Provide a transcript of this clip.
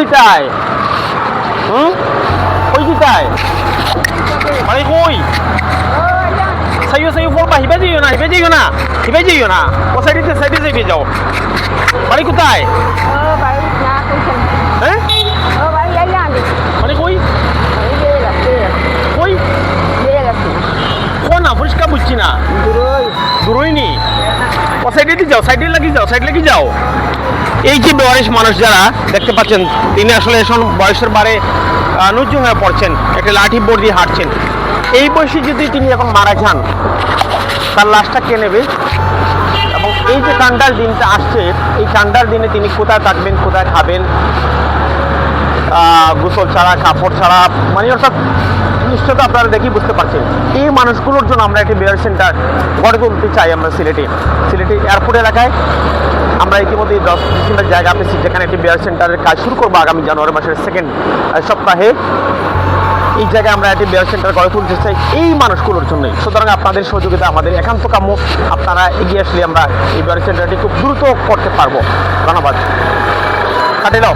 কোথায় হুম কই কোথায় মানে কই? সাইও সাইও বলবা হিবে যাইও না হিবে যাইও না হিবে যাইও না। ও সাইডে সাইডে যাইবে যাও। মানে কোথায়? হ্যাঁ? মানে কই? কই? Ghê là gì? কো না, পরিষ্কার বুঝছি না। সাইডে যাও সাইডে লাগিয়ে যাও সাইড লাগিয়ে যাও। এই যে বয়স মানুষ যারা দেখতে পাচ্ছেন তিনি আসলে এখন বয়সের বারে আহ, হয়ে পড়ছেন একটা লাঠি বোর্ড দিয়ে হাঁটছেন। এই বয়সে যদি তিনি এখন মারা যান তার লাশটা কে নেবে? এবং এই যে ঠান্ডার দিনটা আসছে এই ঠান্ডার দিনে তিনি কোথায় থাকবেন কোথায় খাবেন? গোসল ছাড়া কাপড় ছাড়া মানে অর্থাৎ নিশ্চয়তা আপনারা দেখি বুঝতে পারছেন। এই মানুষগুলোর জন্য আমরা একটি বিয়ার সেন্টার গড়ে তুলতে চাই আমরা সিলেটে। সিলেটে এয়ারপোর্ট এলাকায় আমরা ইতিমধ্যে দশ ডিসেম্বর জায়গা পেয়েছি, যেখানে একটি বিয়ার সেন্টারের কাজ শুরু করব আগামী জানুয়ারি মাসের সেকেন্ড সপ্তাহে। এই জায়গায় আমরা একটি বিয়ার সেন্টার গড়ে তুলতে চাই এই মানুষগুলোর জন্যই। সুতরাং আপনাদের সহযোগিতা, আমাদের একান্ত কাম্য। আপনারা এগিয়ে আসলে আমরা এই বিয়ার সেন্টারটি খুব দ্রুত করতে পারব। ধন্যবাদ। কাটে দাও।